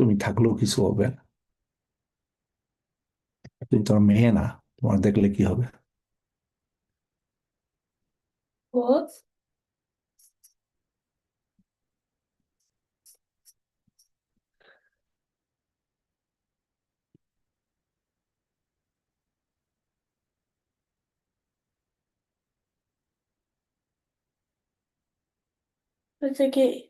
তুমি থাকলেও কিছু হবে না তুমি তোমার মেয়ে না, তোমার দেখলে কি হবে? It's okay.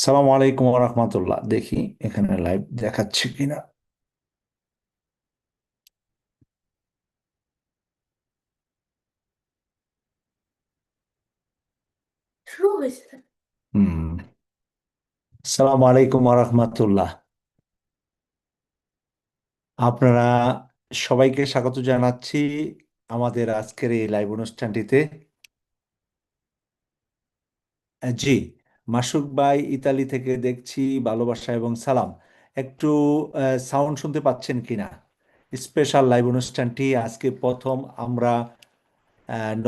সালাম আলাইকুম রহমতুল্লাহ। দেখি এখানে লাইভ দেখাচ্ছে কিনা। হুম। সালাম আলাইকুম রহমতুল্লাহ। আপনারা সবাইকে স্বাগত জানাচ্ছি আমাদের আজকের এই লাইভ অনুষ্ঠানটিতে। জি। মাসুক ভাই ইতালি থেকে দেখছি ভালোবাসা এবং সালাম। একটু সাউন্ড শুনতে পাচ্ছেন কিনা? স্পেশাল লাইভ অনুষ্ঠানটি আজকে প্রথম আমরা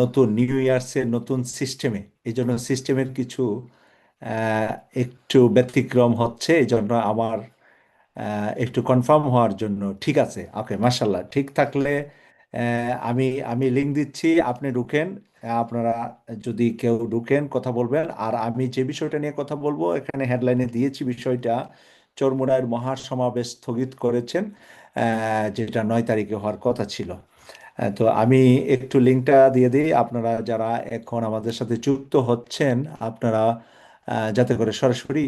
নতুন নিউ ইয়ার্সের নতুন সিস্টেমে এই জন্য সিস্টেমের কিছু একটু ব্যতিক্রম হচ্ছে, এই জন্য আমার একটু কনফার্ম হওয়ার জন্য। ঠিক আছে? ওকে মাশাল্লাহ ঠিক থাকলে আমি আমি লিঙ্ক দিচ্ছি, আপনি ঢুকেন। আপনারা যদি কেউ ঢুকেন, কথা বলবেন। আর আমি যে বিষয়টা নিয়ে কথা বলব, এখানে হেডলাইনে দিয়েছি বিষয়টা। চরমুনায়ের মহাসমাবেশ স্থগিত করেছেন যেটা নয় তারিখে হওয়ার কথা ছিল। তো আমি একটু লিঙ্কটা দিয়ে দিই। আপনারা যারা এখন আমাদের সাথে যুক্ত হচ্ছেন, আপনারা যাতে করে সরাসরি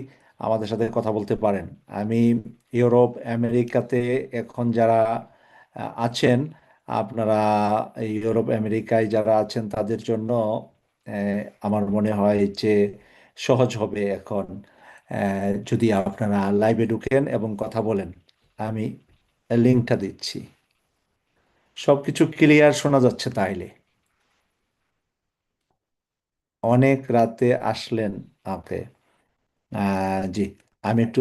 আমাদের সাথে কথা বলতে পারেন। আমি ইউরোপ, আমেরিকাতে এখন যারা আছেন আপনারা ইউরোপ আমেরিকায় যারা আছেন তাদের জন্য আমার মনে হয় যে সহজ হবে এখন যদি আপনারা লাইভে ঢুকেন এবং কথা বলেন। আমি লিঙ্কটা দিচ্ছি। সব কিছু ক্লিয়ার শোনা যাচ্ছে তাইলে। অনেক রাতে আসলেন আহ, জি আমি একটু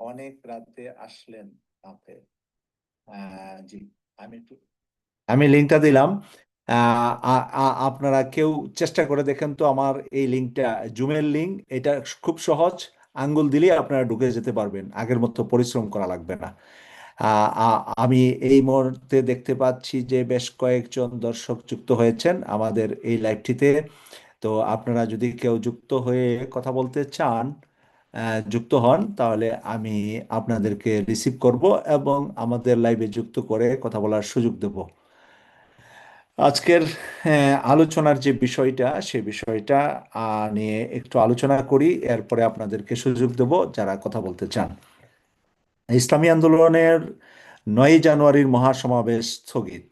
অনেক রাতে আসলেন আহ, আমি লিঙ্কটা দিলাম। আপনারা কেউ চেষ্টা করে দেখেন তো আমার এই লিঙ্কটা, জুমের লিঙ্ক। এটা খুব সহজ। আঙ্গুল দিলেই আপনারা ঢুকে যেতে পারবেন। আগের মতো পরিশ্রম করা লাগবে না। আমি এই মুহূর্তে দেখতে পাচ্ছি যে বেশ কয়েকজন দর্শক যুক্ত হয়েছেন আমাদের এই লাইভটিতে। তো আপনারা যদি কেউ যুক্ত হয়ে কথা বলতে চান যুক্ত হন, তাহলে আমি আপনাদেরকে রিসিভ করব এবং আমাদের লাইভে যুক্ত করে কথা বলার সুযোগ দেব। আজকের আলোচনার যে বিষয়টা, সে বিষয়টা নিয়ে একটু আলোচনা করি, এরপরে আপনাদেরকে সুযোগ দেব যারা কথা বলতে চান। ইসলামী আন্দোলনের নয় জানুয়ারির মহাসমাবেশ স্থগিত।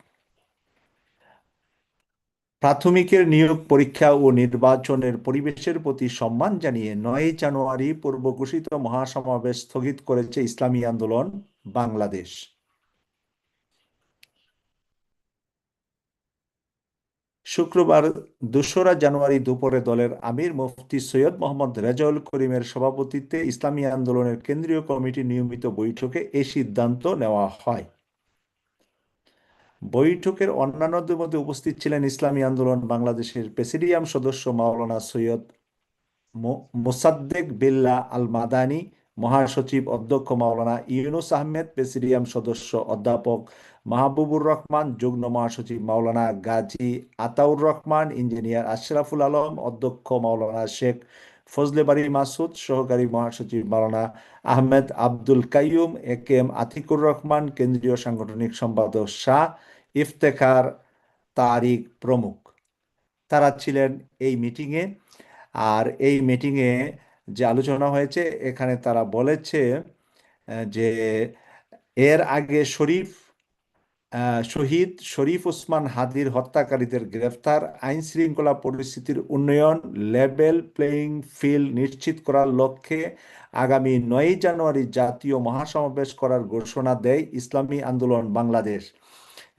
প্রাথমিকের নিয়োগ পরীক্ষা ও নির্বাচনের পরিবেশের প্রতি সম্মান জানিয়ে নয় জানুয়ারি পূর্ব ঘোষিত মহাসমাবেশ স্থগিত করেছে ইসলামী আন্দোলন বাংলাদেশ। শুক্রবার দোসরা জানুয়ারি দুপুরে দলের আমির মুফতি সৈয়দ মোহাম্মদ রেজাউল করিমের সভাপতিত্বে ইসলামী আন্দোলনের কেন্দ্রীয় কমিটি নিয়মিত বৈঠকে এই সিদ্ধান্ত নেওয়া হয়। বৈঠকের অন্যান্যদের মধ্যে উপস্থিত ছিলেন ইসলামী আন্দোলন বাংলাদেশের প্রেসিডিয়াম সদস্য মাওলানা সৈয়দ মোসাদ্দেক বিল্লাহ আল মাদানি মহাসচিব অধ্যক্ষ মাওলানা ইউনুস আহমেদ, প্রেসিডিয়াম সদস্য অধ্যাপক মাহবুবুর রহমান, যুগ্ম মহাসচিব মাওলানা গাজী আতাউর রহমান, ইঞ্জিনিয়ার আশরাফুল আলম, অধ্যক্ষ মাওলানা শেখ ফজলে বাড়ি মাসুদ, সহকারী মহাসচিব Maulana Ahmed Abdul Qayyum, A K M Atiqur Rahman, কেন্দ্রীয় সাংগঠনিক সম্পাদক শাহ ইফতেখার তারিক প্রমুখ। তারা ছিলেন এই মিটিংয়ে। আর এই মিটিংয়ে যে আলোচনা হয়েছে, এখানে তারা বলেছে যে এর আগে শরীফ শহীদ শরীফ ওসমান হাদির হত্যাকারীদের গ্রেফতার, আইন শৃঙ্খলা পরিস্থিতির উন্নয়ন লেভেল প্লেয়িং ফিল্ড নিশ্চিত করার লক্ষ্যে আগামী নয় জানুয়ারি জাতীয় মহাসমাবেশ করার ঘোষণা দেয় ইসলামী আন্দোলন বাংলাদেশ।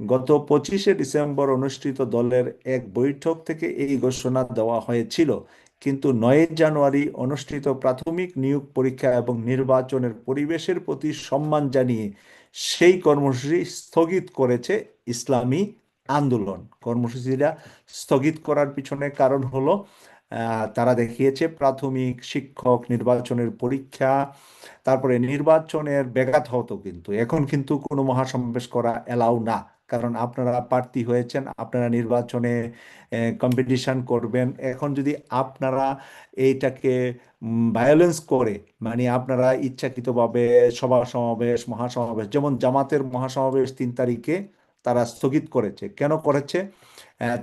গত পঁচিশে ডিসেম্বর অনুষ্ঠিত দলের এক বৈঠক থেকে এই ঘোষণা দেওয়া হয়েছিল। কিন্তু নয় জানুয়ারি অনুষ্ঠিত প্রাথমিক নিয়োগ পরীক্ষা এবং নির্বাচনের পরিবেশের প্রতি সম্মান জানিয়ে সেই কর্মসূচি স্থগিত করেছে ইসলামী আন্দোলন। কর্মসূচিটা স্থগিত করার পিছনে কারণ হলো তারা দেখিয়েছে প্রাথমিক শিক্ষক নির্বাচনের পরীক্ষা, তারপরে নির্বাচনের ব্যাঘাত হতো কিন্তু। এখন কিন্তু কোনো মহাসমাবেশ করা এলাও না। কারণ আপনারা প্রার্থী হয়েছেন, আপনারা নির্বাচনে কম্পিটিশন করবেন। এখন যদি আপনারা এইটাকে ভায়োলেন্স করে মানে আপনারা ইচ্ছাকৃতভাবে সভা সমাবেশ মহাসমাবেশ, যেমন জামাতের মহাসমাবেশ তিন তারিখে তারা স্থগিত করেছে। কেন করেছে?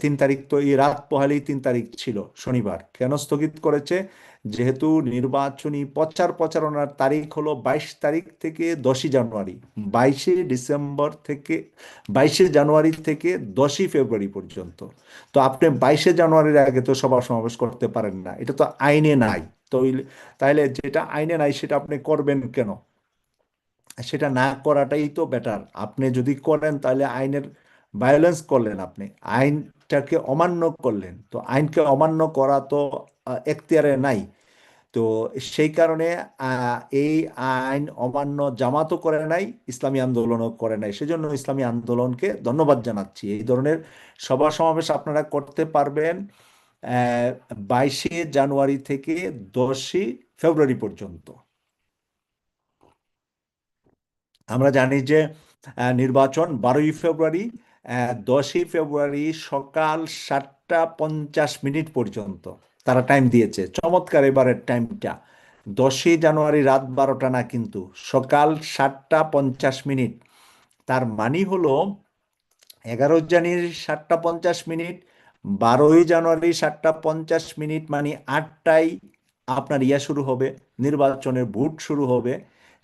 তিন তারিখ তো এই রাত পোহালেই তিন তারিখ ছিল, শনিবার। কেন স্থগিত করেছে? যেহেতু নির্বাচনী প্রচার প্রচারণার তারিখ হলো বাইশ তারিখ থেকে দশই জানুয়ারি। বাইশে ডিসেম্বর থেকে, বাইশে জানুয়ারি থেকে দশই ফেব্রুয়ারি পর্যন্ত। তো আপনি বাইশে জানুয়ারির আগে তো সভা সমাবেশ করতে পারেন না। এটা তো আইনে নাই। তো তাইলে যেটা আইনে নাই সেটা আপনি করবেন কেন? সেটা না করাটাই তো বেটার আপনি যদি করেন তাহলে আইনের ভায়োলেন্স করলেন আপনি, আইনটাকে অমান্য করলেন। তো আইনকে অমান্য করা তো এখতিয়ারে নাই। তো সেই কারণে এই আইন অমান্য জামাতও করে নাই, ইসলামী আন্দোলনও করে নাই। সেজন্য ইসলামী আন্দোলনকে ধন্যবাদ জানাচ্ছি। এই ধরনের সভা সমাবেশ আপনারা করতে পারবেন বাইশে জানুয়ারি থেকে দশই ফেব্রুয়ারি পর্যন্ত। আমরা জানি যে নির্বাচন বারোই ফেব্রুয়ারি দশই ফেব্রুয়ারি সকাল সাতটা পঞ্চাশ মিনিট পর্যন্ত তারা টাইম দিয়েছে। চমৎকার এবারের টাইমটা দশই জানুয়ারি রাত বারোটা না কিন্তু সকাল সাতটা পঞ্চাশ মিনিট। তার মানে হলো এগারো জানুয়ারি সাতটা পঞ্চাশ মিনিট, বারোই জানুয়ারি সাতটা পঞ্চাশ মিনিট মানে আটটায় আপনার ইয়া শুরু হবে, নির্বাচনের ভোট শুরু হবে।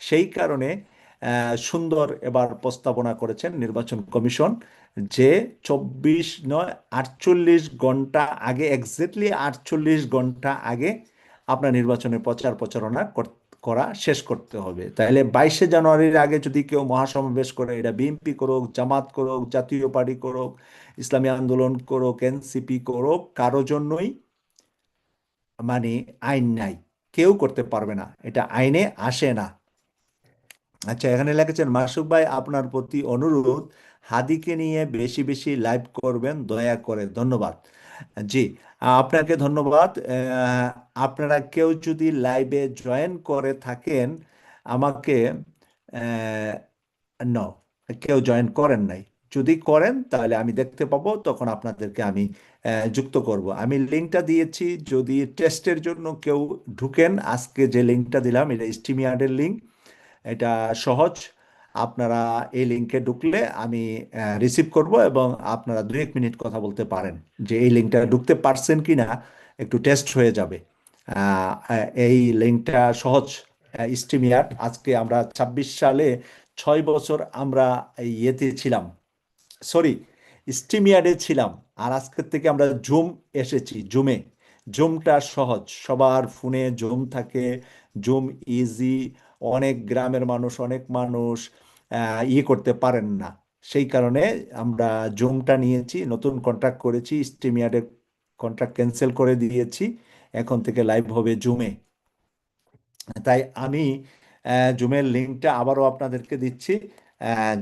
সেই কারণে সুন্দর এবার প্রস্তাবনা করেছেন নির্বাচন কমিশন যে চব্বিশ নয়, আটচল্লিশ ঘণ্টা আগে এক্স্যাক্টলি আটচল্লিশ ঘণ্টা আগে আপনার নির্বাচনের প্রচার প্রচারণা কর- শেষ করতে হবে। তাহলে বাইশে জানুয়ারির আগে যদি কেউ মহাসমাবেশ করে, এটা বিএনপি করুক, জামাত করুক, জাতীয় পার্টি করুক, ইসলামী আন্দোলন করুক, এনসিপি করুক, কারও জন্যই মানে আইন নাই। কেউ করতে পারবে না। এটা আইনে আসে না। আচ্ছা এখানে লিখেছেন, মাসুক ভাই, আপনার প্রতি অনুরোধ, হাদিকে নিয়ে বেশি বেশি লাইভ করবেন, দয়া করে, ধন্যবাদ। জি, আপনাকে ধন্যবাদ। আপনারা কেউ যদি লাইভে জয়েন করে থাকেন, আমাকে ন কেউ জয়েন করেন নাই। যদি করেন, তাহলে আমি দেখতে পাবো, তখন আপনাদেরকে আমি যুক্ত করব। আমি লিঙ্কটা দিয়েছি, যদি টেস্টের জন্য কেউ ঢুকেন, আজকে যে লিঙ্কটা দিলাম, এটা স্টিমিয়ার্ডের লিঙ্ক। এটা সহজ। আপনারা এই লিঙ্কে ঢুকলে আমি রিসিভ করব এবং আপনারা দু এক মিনিট কথা বলতে পারেন যে এই লিঙ্কটা ঢুকতে পারছেন কি না একটু টেস্ট হয়ে যাবে। এই লিঙ্কটা সহজ স্টিমিয়ার আজকে আমরা ছাব্বিশ সালে ছয় বছর আমরা ইয়েতে ছিলাম। সরি স্টিমিয়ার্ডে ছিলাম। আর আজকের থেকে আমরা জুম এসেছি জুমে জুমটা সহজ, সবার ফোনে জুম থাকে। জুম ইজি অনেক গ্রামের মানুষ, অনেক মানুষ ইয়ে করতে পারেন না। সেই কারণে আমরা জুমটা নিয়েছি, নতুন কন্ট্রাক্ট করেছি স্টিমিয়ার্ডের কন্ট্রাক্ট ক্যান্সেল করে দিয়েছি। এখন থেকে লাইভ হবে জুমে। তাই আমি জুমের লিঙ্কটা আবারও আপনাদেরকে দিচ্ছি।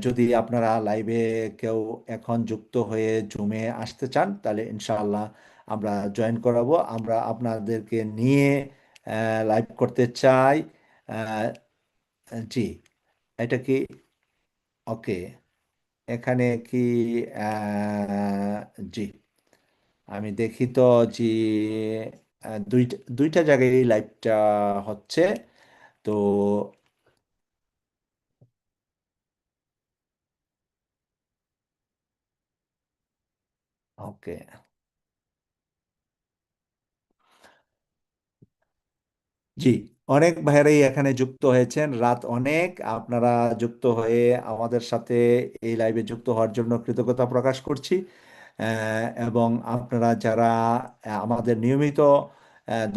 যদি আপনারা লাইভে কেউ এখন যুক্ত হয়ে জুমে আসতে চান, তাহলে ইনশাআল্লাহ আমরা জয়েন করাবো। আমরা আপনাদেরকে নিয়ে লাইভ করতে চাই। জি, এটা কি? ওকে, এখানে কি জি, আমি দেখি তো, জি দুইটা দুইটা জায়গায় লাইভটা হচ্ছে, তো ওকে, জি অনেক ভাইয়েরাই এখানে যুক্ত হয়েছেন। রাত অনেক আপনারা যুক্ত হয়ে আমাদের সাথে এই লাইভে যুক্ত হওয়ার জন্য কৃতজ্ঞতা প্রকাশ করছি। এবং আপনারা যারা আমাদের নিয়মিত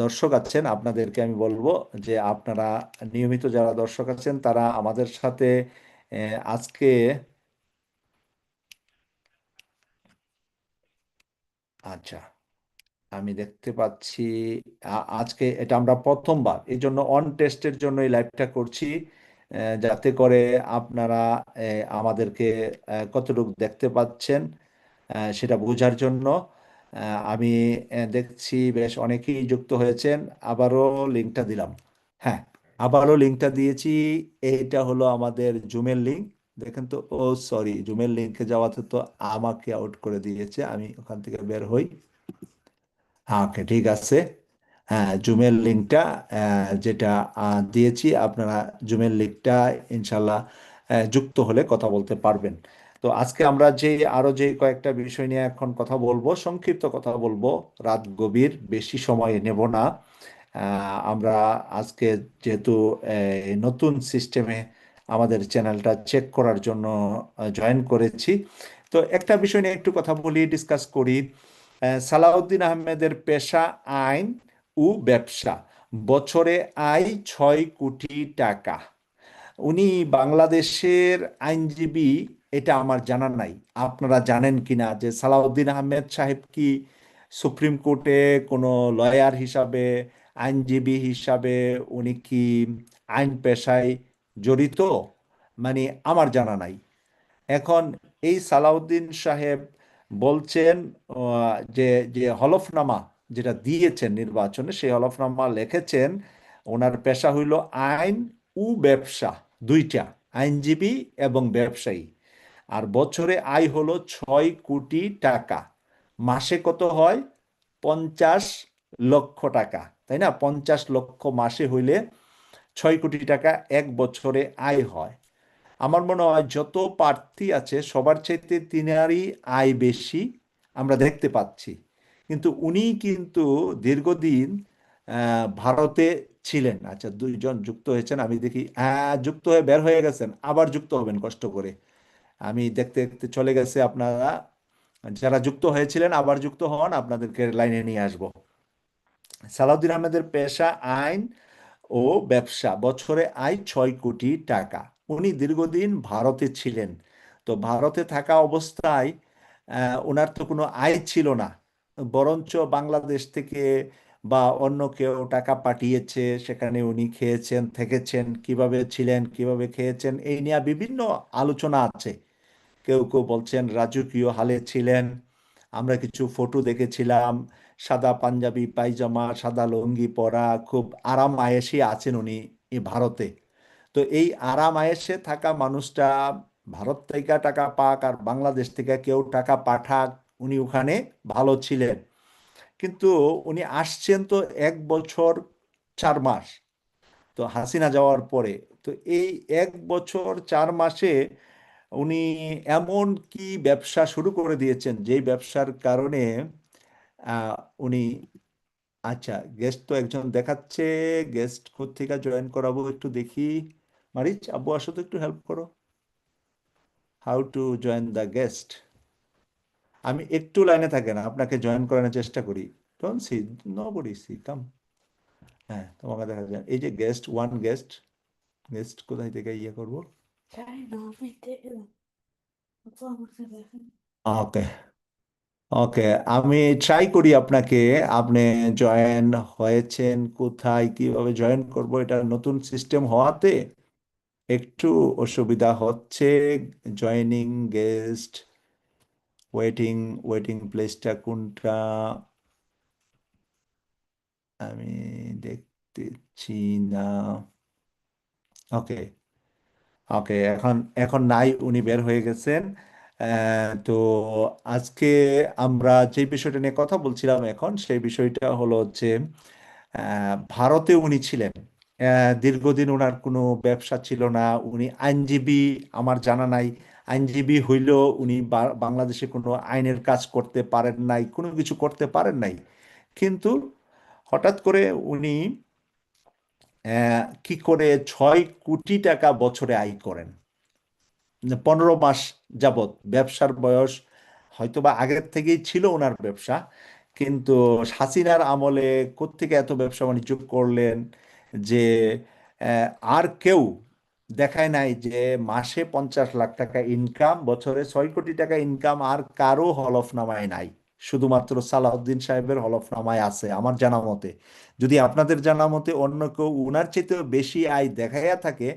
দর্শক আছেন, আপনাদেরকে আমি বলব যে আপনারা নিয়মিত যারা দর্শক আছেন, তারা আমাদের সাথে আজকে আচ্ছা। আমি দেখতে পাচ্ছি আজকে এটা আমরা প্রথমবার। এই জন্য অন টেস্টের জন্য এই লাইভটা করছি যাতে করে আপনারা আমাদেরকে কতটুকু দেখতে পাচ্ছেন সেটা বোঝার জন্য আমি দেখছি বেশ অনেকেই যুক্ত হয়েছেন, আবারও লিঙ্কটা দিলাম। হ্যাঁ আবারও লিঙ্কটা দিয়েছি, এইটা হলো আমাদের জুমের লিঙ্ক দেখেন তো, ও সরি জুমের লিঙ্কে যাওয়াতে তো আমাকে আউট করে দিয়েছে, আমি ওখান থেকে বের হই। ওকে ঠিক আছে। হ্যাঁ জুমের লিঙ্কটা যেটা দিয়েছি, আপনারা জুমের লিঙ্কটা ইনশাল্লাহ যুক্ত হলে কথা বলতে পারবেন। তো আজকে আমরা যে, আরও যে কয়েকটা বিষয় নিয়ে এখন কথা বলব, সংক্ষিপ্ত কথা বলব, রাত গভীর, বেশি সময় নেব না। আমরা আজকে যেহেতু নতুন সিস্টেমে আমাদের চ্যানেলটা চেক করার জন্য জয়েন করেছি। তো একটা বিষয় নিয়ে একটু কথা বলি ডিসকাস করি। সালাউদ্দিন আহমেদের পেশা আইন ও ব্যবসা। বছরে আয় ছয় কোটি টাকা। উনি বাংলাদেশের আইনজীবী, এটা আমার জানা নাই। আপনারা জানেন কিনা যে সালাউদ্দিন আহমেদ সাহেব কি সুপ্রিম কোর্টে কোনো লয়ার হিসাবে, আইনজীবী হিসাবে উনি কি আইন পেশায় জড়িত? মানে আমার জানা নাই। এখন এই সালাউদ্দিন সাহেব বলছেন যে যে হলফনামা যেটা দিয়েছেন নির্বাচনে, সেই হলফনামা লিখেছেন, ওনার পেশা হইল আইন ও ব্যবসা, দুইটা, আইনজীবী এবং ব্যবসায়ী। আর বছরে আয় হলো ছয় কোটি টাকা। মাসে কত হয়? পঞ্চাশ লক্ষ টাকা। তাই না? পঞ্চাশ লক্ষ মাসে হইলে ছয় কোটি টাকা এক বছরে আয় হয়। আমার মনে হয় যত প্রার্থী আছে, সবার চাইতে তিনারই আয় বেশি আমরা দেখতে পাচ্ছি। কিন্তু উনি কিন্তু দীর্ঘদিন ভারতে ছিলেন। আচ্ছা দুইজন যুক্ত হয়েছেন, আমি দেখি হ্যাঁ যুক্ত হয়ে বের হয়ে গেছেন, আবার যুক্ত হবেন কষ্ট করে। আমি দেখতে দেখতে চলে গেছে আপনারা, যারা যুক্ত হয়েছিলেন, আবার যুক্ত হন, আপনাদেরকে লাইনে নিয়ে আসব। সালাউদ্দিন আহমেদের পেশা, আইন ও ব্যবসা, বছরে আয় ছয় কোটি টাকা। উনি দীর্ঘদিন ভারতে ছিলেন। তো ভারতে থাকা অবস্থায় ওনার তো কোনো আয় ছিল না। বরঞ্চ বাংলাদেশ থেকে বা অন্য কেউ টাকা পাঠিয়েছে, সেখানে উনি খেয়েছেন, থেকেছেন, কীভাবে ছিলেন, কীভাবে খেয়েছেন, এই নিয়ে বিভিন্ন আলোচনা আছে। কেউ কেউ বলছেন, রাজকীয় হালে ছিলেন, আমরা কিছু ফটো দেখেছিলাম, সাদা পাঞ্জাবি, পায়জামা, সাদা লুঙ্গি পরা, খুব আরাম আয়েসে আছেন উনি ভারতে। তো এই আরাম আয়েসে থাকা মানুষটা ভারত থেকে টাকা পাক আর বাংলাদেশ থেকে কেউ টাকা পাঠাক, উনি ওখানে ভালো ছিলেন। কিন্তু উনি আসছেন তো এক বছর চার মাস, তো হাসিনা যাওয়ার পরে। তো এই এক বছর চার মাসে উনি এমন কি ব্যবসা শুরু করে দিয়েছেন, যেই ব্যবসার কারণে উনি আচ্ছা গেস্ট তো একজন দেখাচ্ছে গেস্ট কোথেকে জয়েন করাবো একটু দেখি। মারিচ আব্বু আসো তো একটু হেল্প করো। How to join the guest আমি একটু লাইনে থাকেন আপনাকে জয়েন করানোর চেষ্টা করি। Don't see nobody see come হ্যাঁ তোমাকে দেখা যায়। এই যে গেস্ট ওয়ান গেস্ট গেস্ট কোথায় থেকে ইয়ে করব? না ওকে ওকে আমি ট্রাই করি আপনাকে আপনি জয়েন হয়েছেন কোথায় কীভাবে জয়েন করব এটা নতুন সিস্টেম হওয়াতে একটু অসুবিধা হচ্ছে জয়েনিং গেস্ট ওয়েটিং ওয়েটিং প্লেসটা কোনটা? আমি দেখতেছি না ওকে ওকে এখন এখন নাই উনি বের হয়ে গেছেন। তো আজকে আমরা যে বিষয়টা নিয়ে কথা বলছিলাম এখন সেই বিষয়টা হলো আহ, ভারতে উনি ছিলেন। দীর্ঘদিন ওনার কোনো ব্যবসা ছিল না। উনি আইনজীবী, আমার জানা নাই। আইনজীবী হইলেও উনি বাংলাদেশে কোনো আইনের কাজ করতে পারেন নাই, কোনো কিছু করতে পারেন নাই। কিন্তু হঠাৎ করে উনি কি করে ছয় কোটি টাকা বছরে আয় করেন। পনেরো মাস যাবত ব্যবসার বয়স হয়তোবা আগের থেকেই ছিল ওনার ব্যবসা, কিন্তু হাসিনার আমলে কোত্থেকে এত ব্যবসা বাণিজ্য করলেন? যে আর কেউ দেখায় নাই যে মাসে পঞ্চাশ লাখ টাকা ইনকাম বছরে ছয় কোটি টাকা ইনকাম আর কারও হলফনামায় নাই। শুধুমাত্র সালাউদ্দিন সাহেবের হলফনামায় আছে আমার জানা মতে। যদি আপনাদের জানা মতে অন্য কেউ উনার চাইতেও বেশি আয় দেখাইয়া থাকে,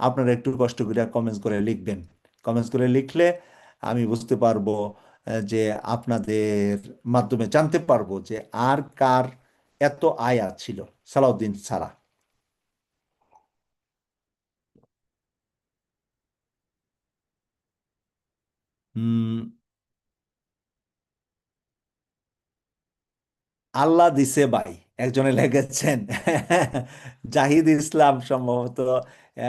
আপনারা একটু কষ্ট করে কমেন্টস করে লিখবেন। কমেন্টস করে লিখলে আমি বুঝতে পারব যে আপনাদের মাধ্যমে জানতে পারব যে আর কার এত আয়া ছিল সালাউদ্দিন ছাড়া। আল্লাহ দিছে ভাই, একজনে লিখেছেন। জাহিদ ইসলাম সম্ভবত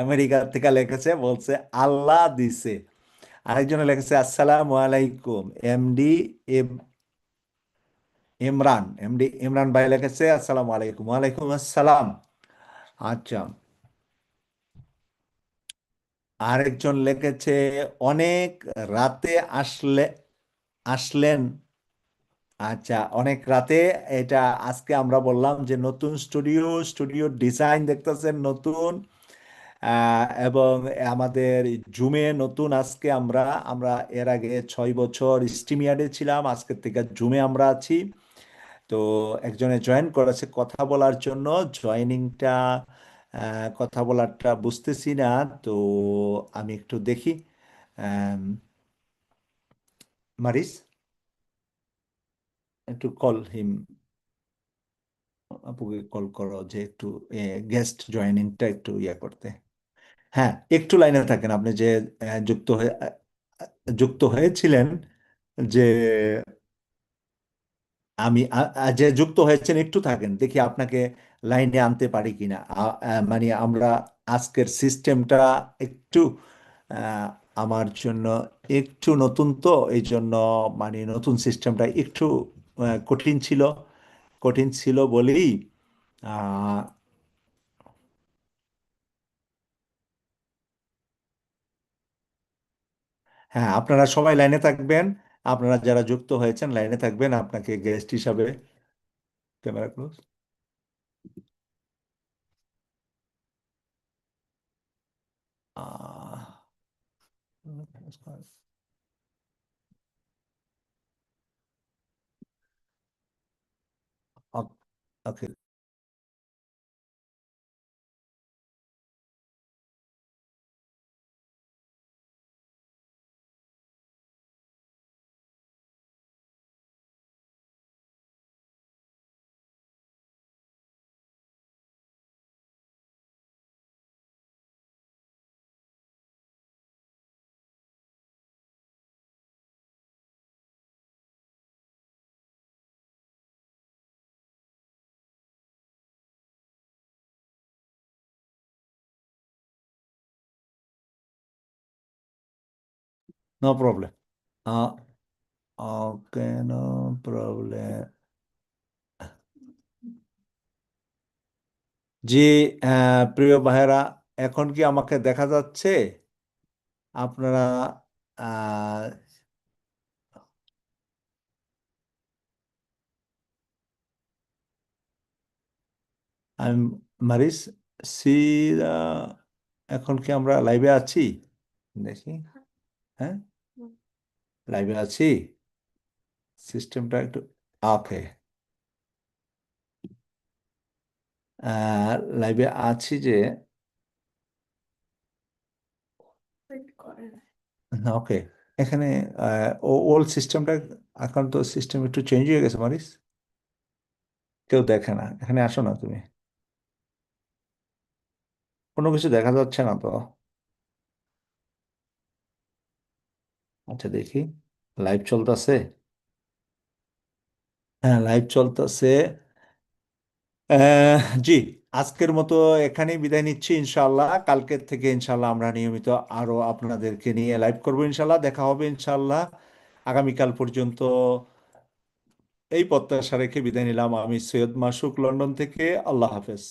আমেরিকা থেকে লিখেছে, বলছে, আল্লাহ দিছে। আরেকজনে লিখেছে, আসসালাম আলাইকুম, এমডি ইমরান। এমডি ইমরান ভাই লিখেছে, আসসালামু আলাইকুম। ওয়ালাইকুম আসসালাম। আচ্ছা। আরেকজন লিখেছে, অনেক রাতে আসলে, আসলেন। আচ্ছা অনেক রাতে, এটা আজকে আমরা বললাম যে নতুন স্টুডিও স্টুডিও ডিজাইন দেখতেছেন নতুন এবং আমাদের জুমে নতুন আজকে আমরা আমরা এর আগে ছয় বছর স্ট্রিমইয়ার্ডে ছিলাম আজকের থেকে জুমে আমরা আছি। তো একজনে জয়েন করেছে কথা বলার জন্য, জয়েনিংটা কথা বলারটা বুঝতেছি না, তো আমি একটু দেখি। মারিস, একটু কল হিম আপুকে কল করো যে একটু গেস্ট জয়েনিংটা একটু ইয়ে করতে। হ্যাঁ একটু লাইনে থাকেন আপনি যে যুক্ত হয়ে যুক্ত হয়েছিলেন যে, আমি যে যুক্ত হয়েছেন একটু থাকেন, দেখি আপনাকে লাইনে আনতে পারি কিনা? মানে আমরা আজকের সিস্টেমটা একটু আমার জন্য একটু নতুন তো এই জন্য মানে নতুন সিস্টেমটা একটু কঠিন ছিল। কঠিন ছিল বলেই হ্যাঁ আপনারা সবাই লাইনে থাকবেন। আপনারা যারা যুক্ত হয়েছেন, লাইনে থাকবেন। আপনাকে গেস্ট হিসাবে, camera close Uh, okay, Okay, okay no problem okay no problem জি প্রিয় ভাইয়েরা, এখন কি আমাকে দেখা যাচ্ছে? আপনারা আমি মারিস সিরা এখন কি আমরা লাইভে আছি? দেখি হ্যাঁ? লাইভে আছি। সিস্টেমটা একটু ওকে লাইভে আছি যে ওকে এখানে ওল্ড সিস্টেমটা এখন তো সিস্টেম একটু চেঞ্জ হয়ে গেছে মারিস। কেউ দেখে না। এখানে আসো না তুমি। কোনো কিছু দেখা যাচ্ছে না তো। আচ্ছা দেখি। লাইভ চলতেছে? হ্যাঁ লাইভ চলতেছে। জি, আজকের মতো এখানেই বিদায় নিচ্ছি ইনশাল্লাহ কালকের থেকে ইনশাল্লাহ আমরা নিয়মিত আরও আপনাদেরকে নিয়ে লাইভ করব ইনশাল্লাহ দেখা হবে ইনশাল্লাহ আগামীকাল পর্যন্ত এই প্রত্যাশা রেখে বিদায় নিলাম। আমি সৈয়দ মাসুক, লন্ডন থেকে। আল্লাহ হাফেজ।